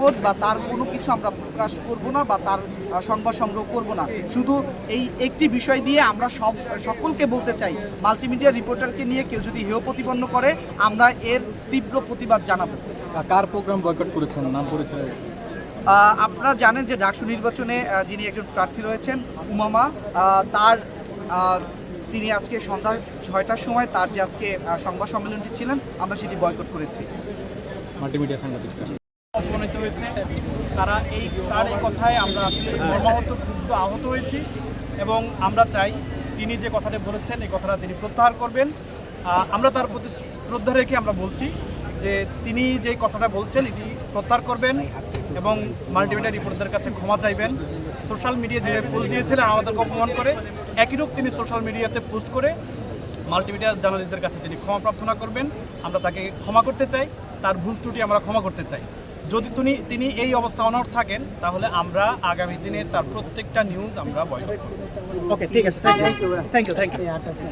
আপদ বা তার কোনো কিছু আমরা প্রকাশ করব না বা তার সংবাদ সংগ্রহ করব না। শুধু এই একটি বিষয় দিয়ে আমরা সব সকলকে বলতে চাই মাল্টিমিডিয়া রিপোর্টারকে নিয়ে কেউ যদি হেয় প্রতিপন্ন করে আমরা এর তীব্র প্রতিবাদ জানাব। কার প্রোগ্রাম বয়কট করেছেন? নাম পরিচয় আপনারা জানেন যে ডাকসু নির্বাচনে যিনি একজন প্রার্থী রয়েছেন উমামা তার তিনি আজকে সন্ধ্যা ছয়টার সময় তার যে আজকে সংবাদ সম্মেলনটি ছিলেন আমরা সেটি বয়কট করেছি। মাল্টিমিডিয়া সাংবাদিক হয়েছে। তারা এই তার এই কথায় আমরা আসলে মর্মাহত ক্ষুব্ধ আহত হয়েছি এবং আমরা চাই তিনি যে কথাটা বলেছেন, এই কথাটা তিনি প্রত্যাহার করবেন। আমরা তার প্রতি শ্রদ্ধা রেখে আমরা বলছি যে তিনি যে কথাটা বলছেন, এটি প্রত্যাহার করবেন এবং মাল্টিমিডিয়া রিপোর্টারদের কাছে ক্ষমা চাইবেন। সোশ্যাল মিডিয়া যে পোস্ট দিয়েছিলেন আমাদেরকে অপমান করে। একই রূপ তিনি সোশ্যাল মিডিয়াতে পোস্ট করে মাল্টিমিডিয়া জার্নালিস্টদের কাছে তিনি ক্ষমা প্রার্থনা করবেন। আমরা তাকে ক্ষমা করতে চাই। তার ভুল ত্রুটি আমরা ক্ষমা করতে চাই। যদি তিনি তিনি এই অবস্থা অনর থাকেন, তাহলে আমরা আগামী দিনে তার প্রত্যেকটা নিউজ আমরা বয়কট করব। ওকে ঠিক আছে thank you thank you thank you